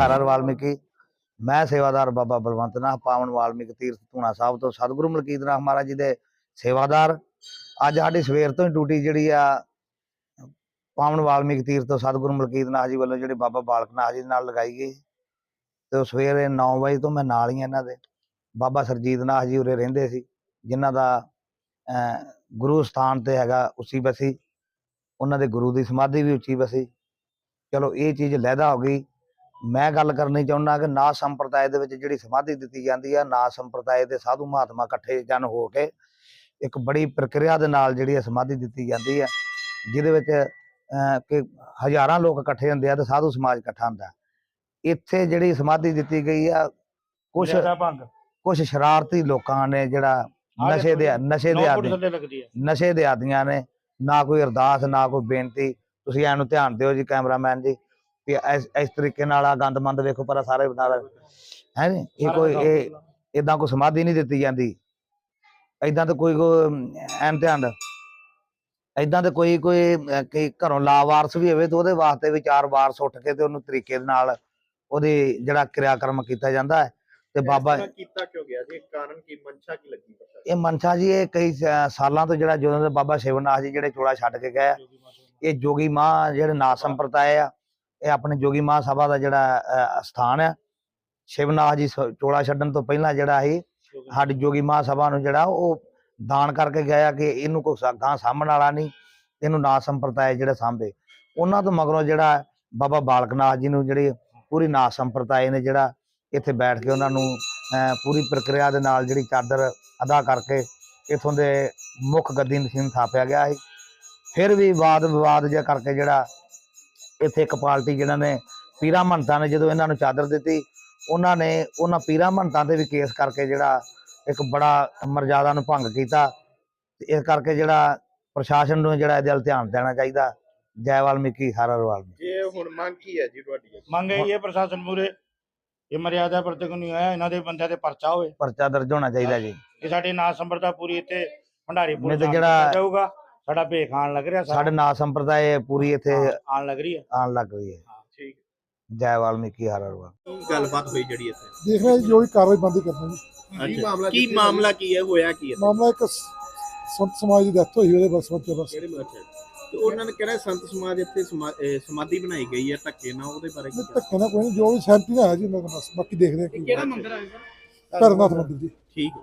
ਕਿ ਵਾਲਮੀਕੀ, ਮੈਂ ਸੇਵਾਦਾਰ ਬਾਬਾ ਬਲਵੰਤ ਨਾਥ, ਪਾਵਨ ਵਾਲਮੀਕ ਤੀਰਥ ਧੂਣਾ ਸਾਹਿਬ ਤੋਂ ਸਤਿਗੁਰੂ ਮਲਕੀਤ ਨਾਥ ਮਹਾਰਾਜ ਜੀ ਦੇ ਸੇਵਾਦਾਰ। ਅੱਜ ਸਾਡੀ ਸਵੇਰ ਤੋਂ ਹੀ ਡਿਊਟੀ ਜਿਹੜੀ ਆ, ਪਾਵਨ ਵਾਲਮੀਕ ਤੀਰਥ ਤੋਂ ਸਤਿਗੁਰੂ ਮਲਕੀਤ ਨਾਥ ਜੀ ਵੱਲੋਂ ਜਿਹੜੇ ਬਾਬਾ ਬਾਲਕ ਨਾਥ ਜੀ ਦੇ ਨਾਲ ਲਗਾਈ ਗਈ। ਤੇ ਉਹ ਸਵੇਰੇ 9 ਵਜੇ ਤੋਂ ਮੈਂ ਨਾਲ ਹੀ ਆ ਇਹਨਾਂ ਦੇ। ਬਾਬਾ ਸਰਜੀਤ ਨਾਥ ਜੀ ਉਰੇ ਰਹਿੰਦੇ ਸੀ, ਜਿਨ੍ਹਾਂ ਦਾ ਗੁਰੂ ਸਥਾਨ ਤੇ ਹੈਗਾ ਉੱਚੀ ਬਸੀ। ਉਹਨਾਂ ਦੇ ਗੁਰੂ ਦੀ ਸਮਾਧੀ ਵੀ ਉੱਚੀ ਬਸੀ। ਚਲੋ ਇਹ ਚੀਜ਼ ਲਹਿਦਾ ਹੋ ਗਈ। ਮੈਂ ਗੱਲ ਕਰਨੀ ਚਾਹੁੰਦਾ ਕਿ ਨਾ ਸੰਪਰਦਾਇ ਦੇ ਵਿੱਚ ਜਿਹੜੀ ਸਮਾਧੀ ਦਿੱਤੀ ਜਾਂਦੀ ਆ ਨਾ ਸੰਪਰਦਾਇ ਦੇ ਸਾਧੂ ਮਹਾਤਮਾ ਇਕੱਠੇ ਜਨ ਹੋ ਕੇ ਇੱਕ ਬੜੀ ਪ੍ਰਕਿਰਿਆ ਦੇ ਨਾਲ ਜਿਹੜੀ ਇਹ ਸਮਾਧੀ ਦਿੱਤੀ ਜਾਂਦੀ ਆ ਜਿਹਦੇ ਵਿੱਚ ਕਿ ਹਜ਼ਾਰਾਂ ਲੋਕ ਇਕੱਠੇ ਹੁੰਦੇ ਆ ਤੇ ਸਾਧੂ ਸਮਾਜ ਇਕੱਠਾ ਹੁੰਦਾ। ਇੱਥੇ ਜਿਹੜੀ ਸਮਾਧੀ ਦਿੱਤੀ ਗਈ ਆ ਕੁਝ ਕੁਝ ਸ਼ਰਾਰਤੀ ਲੋਕਾਂ ਨੇ ਜਿਹੜਾ ਨਸ਼ੇ ਦੇ ਨਸ਼ੇ ਦੇ 9 ਆਦੀ ਹੈ ਨਸ਼ੇ ਦੇ ਆਦੀਆਂ ਨੇ ਨਾ ਕੋਈ ਅਰਦਾਸ ਨਾ ਕੋਈ ਬੇਨਤੀ। ਤੁਸੀਂ ਐਨੂੰ ਧਿਆਨ ਦਿਓ ਜੀ ਕੈਮਰਾਮੈਨ ਜੀ। ਕਿ ਇਸ ਇਸ ਤਰੀਕੇ ਨਾਲ ਆ ਗੰਦਮੰਦ ਵੇਖੋ ਪਰ ਸਾਰੇ ਬਣਾ ਹੈ ਨੀ? ਇਹ ਕੋਈ ਇਹ ਇਦਾਂ ਕੋਈ ਸਮਾਧੀ ਨਹੀਂ ਦਿੱਤੀ ਜਾਂਦੀ। ਇਦਾਂ ਤਾਂ ਕੋਈ ਐਨ ਧਿਆਨ ਦਾ ਇਦਾਂ ਤੇ ਕੋਈ ਕੋਈ ਕਈ ਘਰੋਂ ਲਾਵਾਰਸ ਵੀ ਹੋਵੇ ਤੇ ਉਹਦੇ ਵਾਸਤੇ ਵੀ ਚਾਰ ਵਾਰਸ ਉੱਠ ਕੇ ਤੇ ਉਹਨੂੰ ਤਰੀਕੇ ਦੇ ਨਾਲ ਉਹਦੀ ਜਿਹੜਾ ਕਿਰਿਆਕਰਮ ਕੀਤਾ ਜਾਂਦਾ ਹੈ। ਤੇ ਬਾਬਾ ਕੀਤਾ ਕਿਉਂ ਗਿਆ ਜੀ? ਕਾਰਨ ਕੀ? ਮਨਸ਼ਾ ਕੀ ਲੱਗੀ ਪਤਾ ਇਹ ਮਨਸ਼ਾ ਜੀ ਇਹ ਕਈ ਸਾਲਾਂ ਤੋਂ ਜਿਹੜਾ ਜਦੋਂ ਦੇ ਬਾਬਾ ਸ਼ਿਵਨਾਥ ਜੀ ਜਿਹੜੇ ਚੋਲਾ ਛੱਡ ਕੇ ਗਏ ਇਹ ਜੋਗੀ ਮਾਂ ਜਿਹੜੇ ਨਾਥ ਸੰਪਰਦਾਇ ਆ ਇਹ ਆਪਣੇ ਜੋਗੀ ਮਾਂ ਸਭਾ ਦਾ ਜਿਹੜਾ ਅਹ, ਸਥਾਨ ਹੈ ਸ਼ਿਵਨਾਥ ਜੀ ਚੋਲਾ ਛੱਡਣ ਤੋਂ ਪਹਿਲਾਂ ਜਿਹੜਾ ਸੀ ਸਾਡੀ ਜੋਗੀ ਮਾਂ ਸਭਾ ਨੂੰ ਜਿਹੜਾ ਉਹ ਦਾਨ ਕਰਕੇ ਗਿਆ ਕਿ ਇਹਨੂੰ ਕੋਈ ਗਾਂ ਸਾਂਭਣ ਵਾਲਾ ਨਹੀਂ ਇਹਨੂੰ ਨਾ ਸੰਪਰਦਾਇ ਜਿਹੜਾ ਸਾਂਭੇ। ਉਹਨਾਂ ਤੋਂ ਮਗਰੋਂ ਜਿਹੜਾ ਬਾਬਾ ਬਾਲਕ ਨਾਥ ਜੀ ਨੂੰ ਜਿਹੜੀ ਪੂਰੀ ਨਾ ਸੰਪਰਦਾਇ ਨੇ ਜਿਹੜਾ ਇੱਥੇ ਬੈਠ ਕੇ ਉਹਨਾਂ ਨੂੰ ਅਹ, ਪੂਰੀ ਪ੍ਰਕਿਰਿਆ ਦੇ ਨਾਲ ਜਿਹੜੀ ਚਾਦਰ ਅਦਾ ਕਰਕੇ ਇਥੋਂ ਦੇ ਮੁੱਖ ਗੱਦੀ ਨਸੀਮ ਥਾਪਿਆ ਗਿਆ ਸੀ। ਫਿਰ ਵੀ ਵਾਦ ਵਿਵਾਦ ਜਿਹਾ ਕਰਕੇ ਜਿਹੜਾ ਇੱਥੇ ਇੱਕ ਪਾਰਟੀ ਜਿਹਨਾਂ ਨੇ ਪੀਰਾਂ ਮਹੰਤਾਂ ਨੇ ਜਦੋਂ ਇਹਨਾਂ ਨੂੰ ਚਾਦਰ ਦਿੱਤੀ ਉਹਨਾਂ ਨੇ ਉਹਨਾਂ ਪੀਰਾਂ ਮਹੰਤਾਂ ਤੇ ਵੀ ਕੇਸ ਕਰਕੇ ਜਿਹੜਾ ਇੱਕ ਬੜਾ ਮਰਜ਼ਾਦਾ ਨੂੰ ਭੰਗ ਕੀਤਾ। ਇਸ ਕਰਕੇ ਜਿਹੜਾ ਪ੍ਰਸ਼ਾਸਨ ਨੂੰ ਜਿਹੜਾ ਇਹਦੇ ਵੱਲ ਧਿਆਨ ਦੇਣਾ ਚਾਹੀਦਾ। ਜੈ ਵਾਲਮੀਕੀ ਹਰ ਹਰ ਵਾਲਮੀਕੀ। ਜੇ ਹੁਣ ਮੰਗ ਕੀ ਹੈ ਜੀ ਤੁਹਾਡੀ? ਮੰਗ ਇਹ ਹੈ ਪ੍ਰਸ਼ਾਸਨ ਮੂਰੇ ਇਹ ਮਰਿਆਦਾ ਪ੍ਰਤੀਕ ਨਹੀਂ ਹੋਇਆ ਇਹਨਾਂ ਦੇ ਬੰਦਿਆਂ ਤੇ ਪਰਚਾ ਹੋਵੇ। ਪਰਚਾ ਦਰਜ ਹੋਣਾ ਚਾਹੀਦਾ ਜੀ। ਇਹ ਸਾਡੇ ਨਾਥ ਸੰਪਰਦਾ ਪੂਰੀ ਇੱਥੇ ਭੰਡਾਰੀ ਜਿਹੜਾ- ਜਾਊਗਾ। ਸਾਡਾ ਭੇਖ ਆਣ ਲੱਗ ਰਿਹਾ ਸਾਡੇ ਨਾਥ ਸੰਪਰਦਾਇ ਪੂਰੀ ਇੱਥੇ ਹਾਂ, ਆਉਣ ਲੱਗ ਰਹੀ ਹੈ। ਆਉਣ ਲੱਗ ਰਹੀ ਹੈ। ਠੀਕ ਜੈ ਵਾਲਮੀਕੀ ਹਰ ਹਰ ਵਾਲਮੀਕੀ ਕੀ ਗੱਲਬਾਤ ਹੋਈ ਜਿਹੜੀ ਇੱਥੇ? ਦੇਖ ਰਹੇ ਹਾਂ ਜੋ ਵੀ ਕਾਰਵਾਈ ਬੰਦੀ ਕਰਨੀ ਜੀ ਕੀ ਮਾਮਲਾ ਕੀ ਮਾਮਲਾ ਕੀ ਹੈ ਹੋਇਆ ਕੀ ਹੈ? ਮਾਮਲਾ ਇੱਕ ਸ- ਸੰਤ ਸਮਾਜ ਦੀ ਡੈਥ ਹੋਈ ਉਹਦੇ ਬਸ ਬਸ ਕਿਹੜੇ ਅੱਛਾ ਤੇ ਉਹਨਾਂ ਨੇ ਕਿਹਾ ਸੰਤ ਸਮਾਜ ਇੱਥੇ ਸਮਾ- ਅਹ ਸਮਾਧੀ ਬਣਾਈ ਗਈ ਹੈ ਧੱਕੇ ਨਾਲ ਉਹਦੇ ਬਾਰੇ ਕੀ ਧੱਕੇ ਨਾਲ ਕੋਈ ਨਹੀਂ ਜੋ ਵੀ ਸਹਿਮਤੀ ਨਾਲ ਹੈ ਜੀ ਉਹਨਾਂ ਦਾ ਬਸ ਬਾਕੀ ਦੇਖਦੇ ਹਾਂ ਕੀ ਕਿਹੜਾ ਮੰਦਿਰ ਹੈ ਭੈਰਵਨਾਥ ਮੰਦਿਰ ਜੀ। ਠੀਕ ਹੈ।